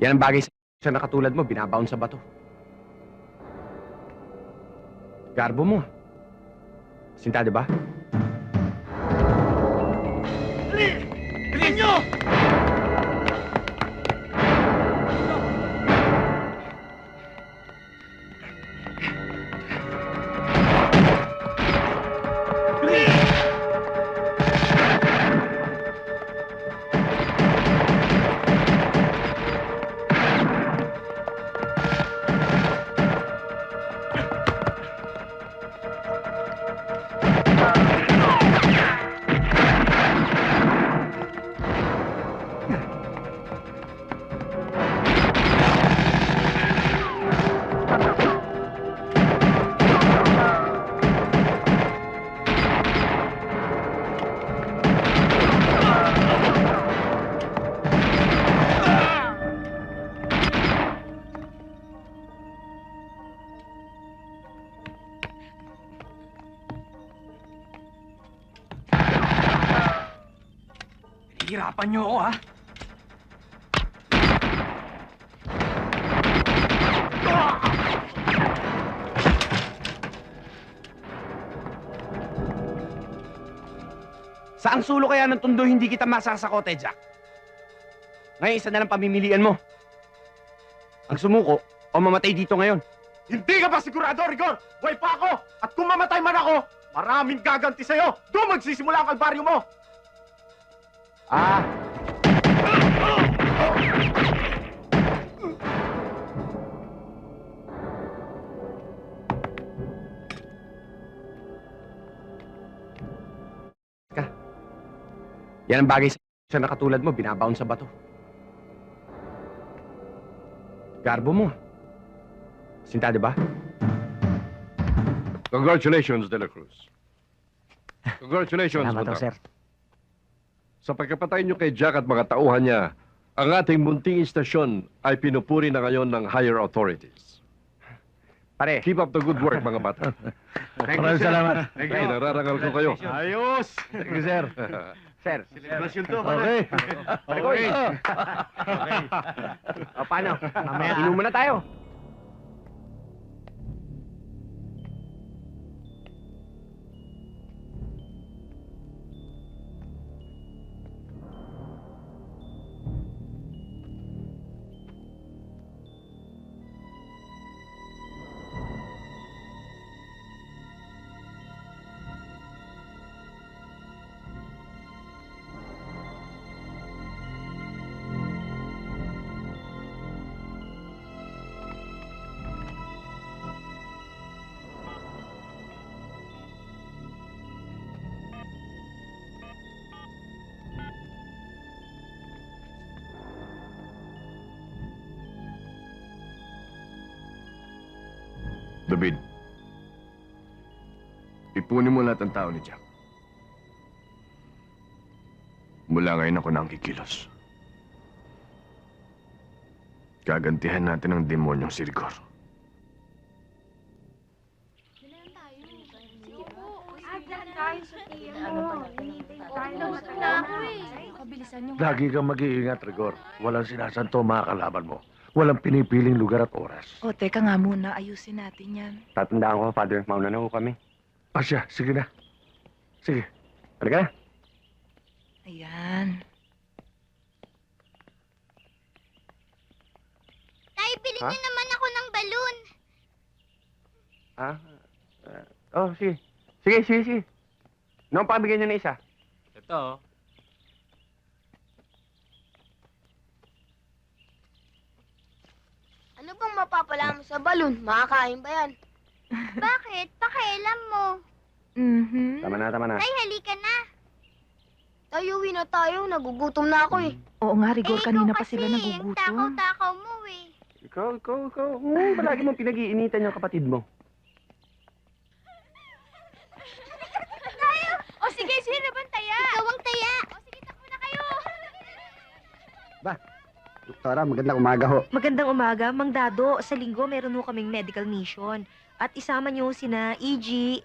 Yan ang bagay sa nakatulad mo, binabaon sa bato. Garbo mo. Sinta, di ba? Bilhin nyo! Hihirapan nyo ako, ha? Saang sulo kaya ng tundo hindi kita masasakote, Jack? Ngayon, isa na lang pamimilian mo. Ang sumuko o mamatay dito ngayon. Hindi ka ba sigurado, Rigor? Buhay pa ako! At kung mamatay man ako, maraming gaganti sa'yo! Doon magsisimula ang kalbaryo mo! Ah, ka. Yan ang bagay sa nakatulad mo, binabaon sa bato. Garbo mo. Sinta, di ba? Congratulations, De La Cruz. Congratulations, Salamat Madam. sir. Sa pagkapatay niyo kay Jack at mga tauhan niya, ang ating munting istasyon ay pinupuri na ngayon ng higher authorities. Pare, Keep up the good work, mga bata. thank you, Maraming sir. salamat. Thank Ay, you. nararangal ko kayo. Ayos! Thank you, sir. Sir, Celebration to, Okay. okay. O, paano? Mamaya. Inuman na tayo. Ipunin mo lahat ng tao ni Jack. Mula ngayon ako na ang kikilos. Gagantihan natin ang demonyong si Rigor. Lagi kang mag-iingat, Rigor. Walang sinasanto mga kalaban mo. Walang pinipiling lugar at oras. O, teka nga muna. Ayusin natin yan. Tatandaan ko, Father. Mauna na ho kami. Asya, sige na. Sige. Halika na. Ayan. Tay, bilhin Ha? niyo naman ako ng balon. Ah, ah, oh, sige. Sige, sige, sige. Noong pabigyan nyo na isa. Ito, Ano bang mapapala mo sa balon? Makakain ba yan? Bakit? Pakialam mo. Mhm. Tama na, tama na. Tay, halika na. Tayo, uwi na tayo. Nagugutom na ako eh. Oo nga, Rigor. eh, kanina pa sila nagugutom. Takaw-takaw mo eh. Ikaw, ikaw, ikaw. Hmm, palagi mong pinag-iinitan yung kapatid mo. O sige, sino bang taya? Ikaw ang taya. O sige, takbo na kayo. Doktora, magandang umaga ho. Magandang umaga, Mang Dado. Sa linggo, meron ho kaming medical mission. At isama niyo sina EG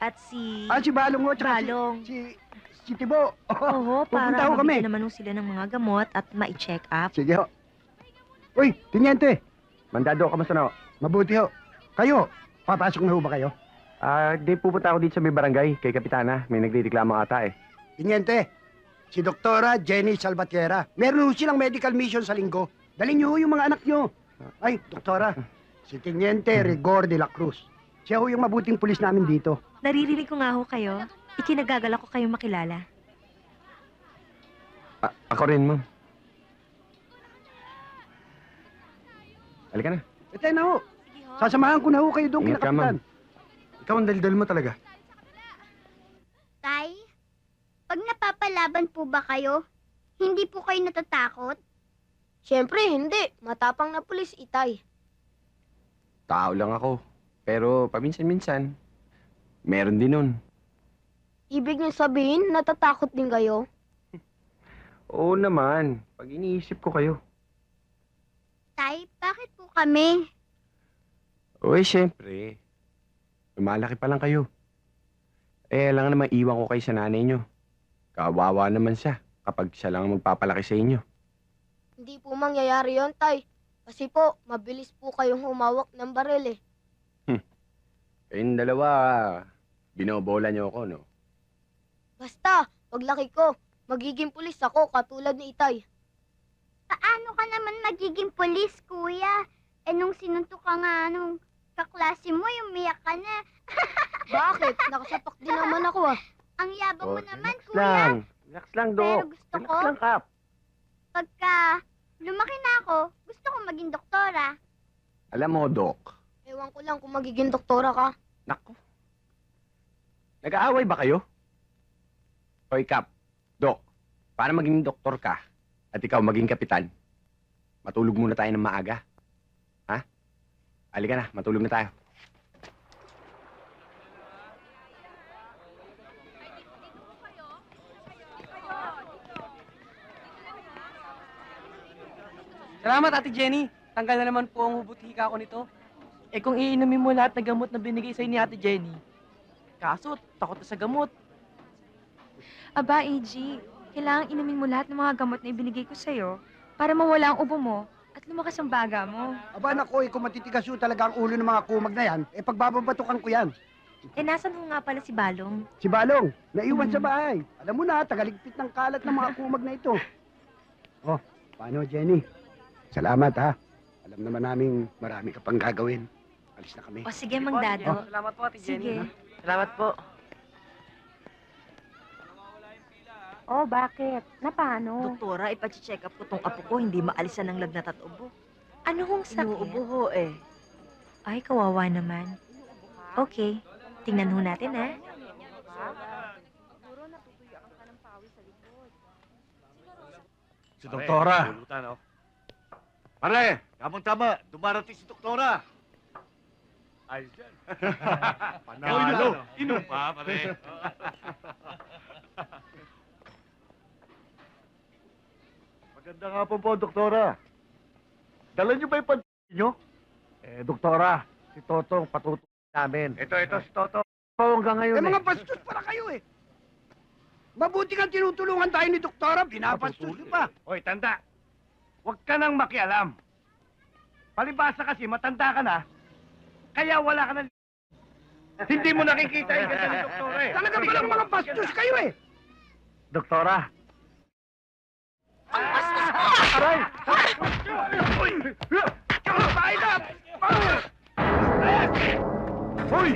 at si Ah, si Balong ho, tsaka Balong. si, si, si Tibo. Oo, para pupunta ho kami. mabigyan naman ho sila ng mga gamot at ma-check up. Sige ho. Uy, Tinyente! Mandado, kamusta na ho? Mabuti ho. Kayo, papasok na ho ba kayo? Ah, di pupunta ako dito sa may barangay kay Kapitana. May nagreklamo ata eh. Tinyente, si Doktora Jenny Salvatierra. Meron ho silang medical mission sa linggo. Dalhin niyo ho yung mga anak niyo. Ay, Doktora, si Tinyente Rigor de la Cruz. Siya ho yung mabuting pulis namin dito. Naririnig ko nga ho kayo. Ikinagagala ko kayong makilala. A- ako rin, ma'am. Halika na. Ete na ho. Sasamahan ko na ho kayo doon kina Ingat ka, Kapitan. Ikaw ang daldal mo talaga. Tay, pag napapalaban po ba kayo, hindi po kayo natatakot? Siyempre, hindi. Matapang na pulis, itay. Tao lang ako. Pero paminsan-minsan, meron din nun. Ibig niyo sabihin, natatakot din kayo? Oo naman. Pag iniisip ko kayo. Tay, bakit po kami? Uy, syempre. Malaki pa lang kayo. Eh, lang naman iwan ko kayo sa nanay nyo. Kawawa naman siya kapag siya lang ang magpapalaki sa inyo. Hindi po mangyayari yon, Tay. Kasi po, mabilis po kayong humawak ng baril eh. Kayong dalawa, binobola nyo ako, no? Basta, paglaki ko, magiging pulis ako katulad ni Itay. Paano ka naman magiging pulis, kuya? Eh, nung sinuntok ka nga nung kaklase mo, yung miyak ka na. Bakit? Nakasapak din naman ako ah. Ang yabang mo Oh, naman, relax kuya. lang. Relax lang, Pero Dok. gusto Relax ko, lang, Kap. pagka lumaki na ako, gusto ko maging doktora. Alam mo, Dok. Ewan ko lang kung magiging doktora ka. Nako. Nag-aaway ba kayo? Hoy, Kap. Dok, para maging doktor ka at ikaw maging kapitan, matulog muna tayo ng maaga. Ha? Halika na, matulog na tayo. Salamat, Ate Jenny. Tanggal na naman po ang hubutika ko nito. Eh kung iinumin mo lahat ng gamot na binigay sa'yo ni Ate Jenny, kaso takot na sa gamot. Aba, AG, kailangan inumin mo lahat ng mga gamot na ibinigay ko sa'yo para mawala ang ubo mo at lumakas ang baga mo. Aba, nako, eh, kung matitigas ho talaga ang ulo ng mga kumag na yan, eh pagbababatukan ko yan. Eh, nasan ho nga pala si Balong? Si Balong, naiwan Hmm. sa bahay. Alam mo na, tagaligpit ng kalat ng mga kumag na ito. Oh, paano, Jenny? Salamat, ha? Alam naman naming marami ka pang gagawin. Alis na kami. O sige, Mang Dado. Salamat po, Ate Jenny. Sige. Salamat po. Oh, bakit? Na paano? Doktora, ipacheck up ko tong apo ko, hindi maalisan ng lagnat at ubo. Ano hong sakit? Inuubo ho eh. Ay, kawawa naman. Okay, tingnan ho natin, ha? Si Doktora. Pare, tamang-tama. Dumarating si Doktora. Ayos yan. Panalo. Inom pa, pare. Maganda nga po po, Doktora. Dala niyo ba yung pag niyo? Eh, Doktora, si Totong patutuloy namin. Ito, ito, si Toto. Po hanggang ngayon Eh, mga eh. bastos pala kayo, eh. Mabuti kang tinutulungan tayo ni Doktora, binabastos niyo pa. Hoy, tanda. Huwag ka nang makialam. Palibasa kasi, matanda ka na. Kaya wala ka na... Hindi mo nakikita yung ganda ni Doktora eh. Talaga palang mga bastos kayo, eh. Doktora. Aray! Uy! Bahay na! Hoy!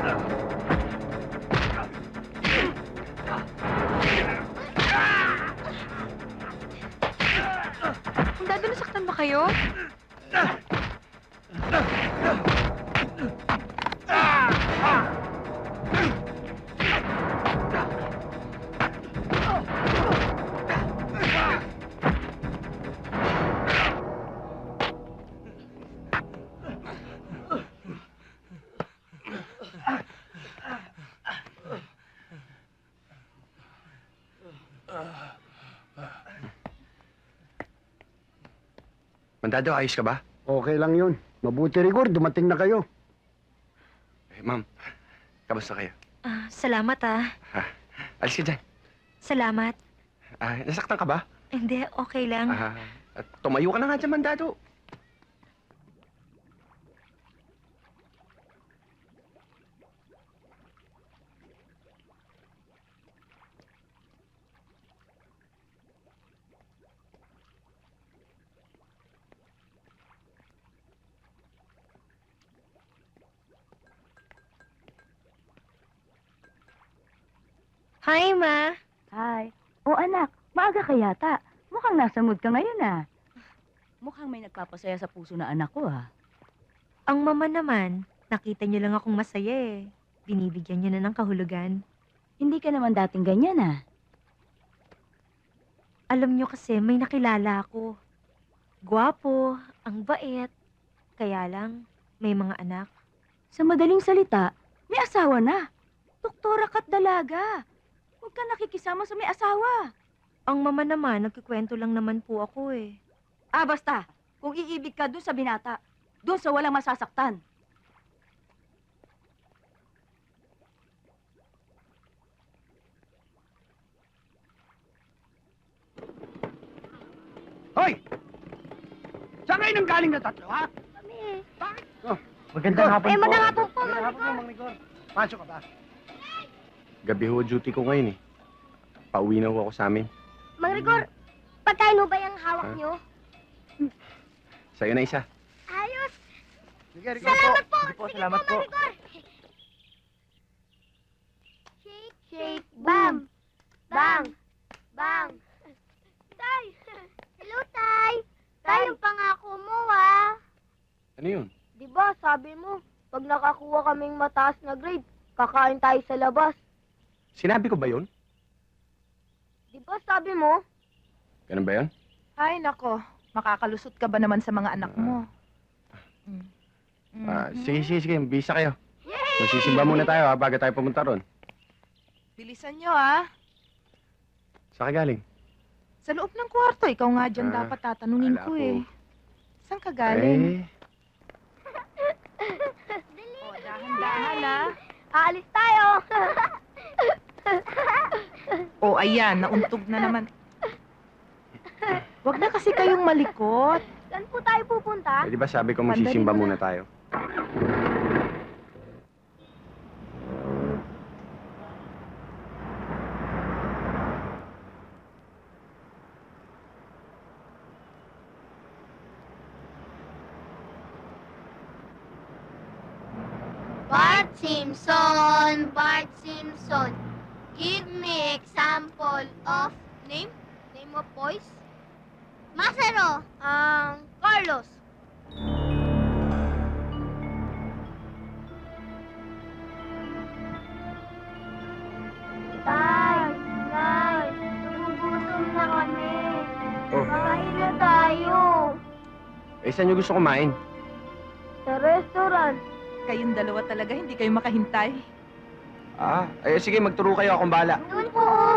Ang dado nasaktan ba kayo? Mandado, ayos ka ba? Okay lang yun. Mabuti, Rigor, dumating na kayo. Eh, ma'am, kamusta kayo? Ah, salamat, ah. Alis ka dyan. Salamat. Ah, nasaktan ka ba? Hindi, okay lang. Ah, at tumayo ka na nga dyan, mandado. Hi, Ma. Hi. O anak, maaga ka yata. Mukhang nasa mood ka ngayon ah. Mukhang may nagpapasaya sa puso na anak ko ah. Ang mama naman, nakita niyo lang akong masaya eh. Binibigyan niyo na ng kahulugan. Hindi ka naman dating ganyan ah. Alam niyo kasi may nakilala ako. Gwapo, ang bait. Kaya lang, may mga anak. Sa madaling salita, may asawa na. Doktora ka't dalaga. Huwag ka nakikisama sa may asawa. Ang mama naman, nagkikwento lang naman po ako eh. Ah, basta. Kung iibig ka dun sa binata, dun sa walang masasaktan. Hoy! Saan kayo nang galing na tatlo, ha? Kami. Magandang hapon Eh, po. magandang hapon po, Magandang Mami hapon po, Mang. Pasok ka ba? Gabi ho duty ko ngayon eh. Pauwi na ho ako sa amin. Mang Rigor, pagkain mo ba yung hawak Ah. niyo? Sa'yo na isa. Ayos! Sige, Rigor po. Salamat po! Sige po, salamat po. Mang Rigor! Shake, shake, bam! Bang! Bang! Tay! Hello, Tay! Tay, yung pangako mo, ah! Ano yun? Di ba, sabi mo, pag nakakuha kaming mataas na grade, kakain tayo sa labas. Sinabi ko ba yun? Di ba, sabi mo? Ganun ba yun? Ay, nako. Makakalusot ka ba naman sa mga anak mo? Ah, sige, sige, sige. Bisa kayo. Magsisimba muna tayo ha, bago tayo pumunta ron. Bilisan nyo, ah. Saan ka galing? Sa loob ng kwarto, ikaw nga dyan Ah, dapat tatanungin wala ko po. eh. Saan ka galing? Eh, Oh, dahan-dahan, ah. Aalis tayo! Oh, ayan, nauntog na naman. Huwag na kasi kayong malikot. Saan po tayo pupunta? eh, di ba sabi ko magsisimba muna tayo? Bart Simpson, Bart Simpson. Give me example of name. Name of boys. Masero. Um, Carlos. Tay, Nay, nagugutom na kami. Oh. Kain na tayo. Eh, saan nyo gusto kumain? Sa restaurant. Kayong dalawa talaga, hindi kayo makahintay. Ah, eh sige, magturo kayo akong bala. Doon po.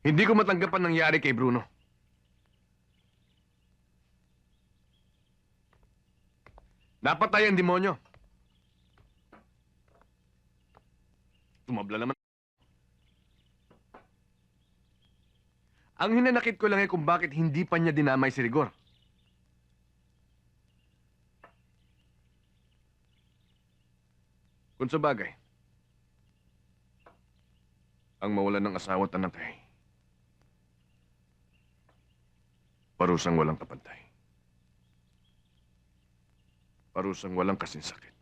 Hindi ko matanggap ang nangyari kay Bruno. Napatay ang demonyo. Tumabla naman. Ang hinanakit ko lang ay kung bakit hindi pa niya dinamay si Rigor. Kung sa bagay, ang mawalan ng asawa at anak ay parusang walang kapantay. Parusang walang kasinsakit.